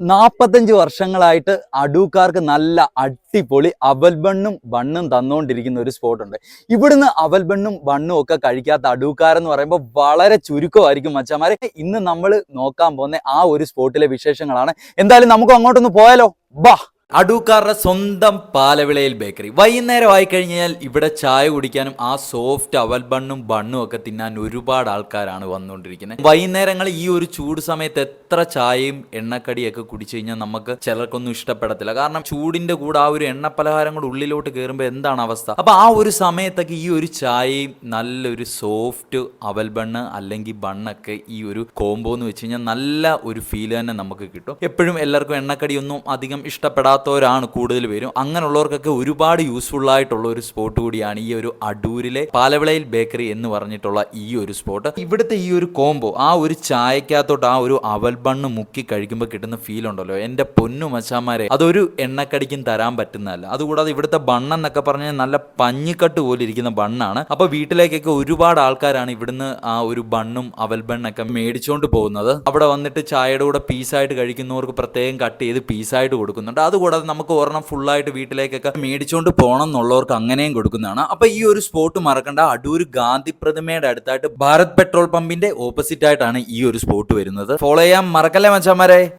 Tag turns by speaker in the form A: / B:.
A: നാപ്പത്തഞ്ച് വർഷങ്ങളായിട്ട് അടൂക്കാർക്ക് നല്ല അടിപൊളി അവൽ ബണ്ണും തന്നുകൊണ്ടിരിക്കുന്ന ഒരു സ്പോട്ടുണ്ട് ഇവിടുന്ന് അവൽ ബണ്ണും ബണ്ണും ഒക്കെ കഴിക്കാത്ത അടൂക്കാരെന്ന് പറയുമ്പോൾ വളരെ ചുരുക്കമായിരിക്കും മച്ചമാരെ. ഇന്ന് നമ്മൾ നോക്കാൻ പോകുന്ന ആ ഒരു സ്പോട്ടിലെ വിശേഷങ്ങളാണ്. എന്തായാലും നമുക്ക് അങ്ങോട്ടൊന്ന് പോയാലോ? ബാ! അടൂക്കാരുടെ സ്വന്തം പാലവിളയിൽ ബേക്കറി വൈകുന്നേരം ആയി കഴിഞ്ഞാൽ ഇവിടെ ചായ കുടിക്കാനും ആ സോഫ്റ്റ് അവൽ ബണ്ണും ബണ്ണും ഒക്കെ തിന്നാൻ ഒരുപാട് ആൾക്കാരാണ് വന്നുകൊണ്ടിരിക്കുന്നത്. വൈകുന്നേരങ്ങൾ ഈ ഒരു ചൂട് സമയത്ത് എത്ര ചായയും എണ്ണക്കടിയൊക്കെ കുടിച്ചു കഴിഞ്ഞാൽ നമുക്ക് ചിലർക്കൊന്നും ഇഷ്ടപ്പെടത്തില്ല. കാരണം ചൂടിന്റെ കൂടെ ആ ഒരു എണ്ണ പലഹാരം കൂടെ ഉള്ളിലോട്ട് കയറുമ്പോൾ എന്താണ് അവസ്ഥ? അപ്പൊ ആ ഒരു സമയത്തൊക്കെ ഈ ഒരു ചായയും നല്ലൊരു സോഫ്റ്റ് അവൽ ബണ്ണ് അല്ലെങ്കിൽ ബണ്ണൊക്കെ ഈ ഒരു കോംബോ എന്ന് വെച്ച് കഴിഞ്ഞാൽ നല്ല ഒരു ഫീൽ തന്നെ നമുക്ക് കിട്ടും. എപ്പോഴും എല്ലാവർക്കും എണ്ണക്കടിയൊന്നും അധികം ഇഷ്ടപ്പെടാത്തവരാണ് കൂടുതൽ പേരും. അങ്ങനെയുള്ളവർക്കൊക്കെ ഒരുപാട് യൂസ്ഫുൾ ആയിട്ടുള്ള ഒരു സ്പോട്ട് കൂടിയാണ് ഈ ഒരു അടൂരിലെ പാലവിളയിൽ ബേക്കറി എന്ന് പറഞ്ഞിട്ടുള്ള ഈ ഒരു സ്പോട്ട് ഇവിടുത്തെ ഈ ഒരു കോംബോ ആ ഒരു ചായക്കകത്തോട്ട് ആ ഒരു അവൽ ബണ്ണ് മുക്കി കഴിക്കുമ്പോൾ കിട്ടുന്ന ഫീൽ ഉണ്ടല്ലോ. എന്റെ പൊന്നു മച്ചാമാരെ അതൊരു എണ്ണക്കടിക്കും തരാൻ പറ്റുന്നതല്ല. അതുകൂടാതെ ഇവിടുത്തെ ബണ്ണെന്നൊക്കെ പറഞ്ഞാൽ നല്ല പഞ്ഞിക്കട്ട് പോലെ ഇരിക്കുന്ന ബണ്ണാണ്. അപ്പോൾ വീട്ടിലേക്കൊക്കെ ഒരുപാട് ആൾക്കാരാണ് ഇവിടുന്ന് ആ ഒരു ബണ്ണും അവൽ ബണ്ണൊക്കെ മേടിച്ചുകൊണ്ട് പോകുന്നത്. അവിടെ വന്നിട്ട് ചായയുടെ കൂടെ പീസായിട്ട് കഴിക്കുന്നവർക്ക് പ്രത്യേകം കട്ട് ചെയ്ത് പീസായിട്ട് കൊടുക്കുന്നുണ്ട്. അതുകൂടാതെ നമുക്ക് ഒരെണ്ണം ഫുള്ളായിട്ട് വീട്ടിലേക്കൊക്കെ മേടിച്ചുകൊണ്ട് പോകണം എന്നുള്ളവർക്ക് അങ്ങനെയും കൊടുക്കുന്നതാണ്. അപ്പോൾ ഈ ഒരു സ്പോട്ട് മറക്കണ്ട. അടൂർ ഗാന്ധി പ്രതിമയുടെ അടുത്തായിട്ട് ഭാരത് പെട്രോൾ പമ്പിന്റെ ഓപ്പോസിറ്റ് ആയിട്ടാണ് ഈ ഒരു സ്പോട്ട് വരുന്നത്. ഫോളോ ചെയ്യാൻ മറക്കല്ലേ മച്ചാമാരെ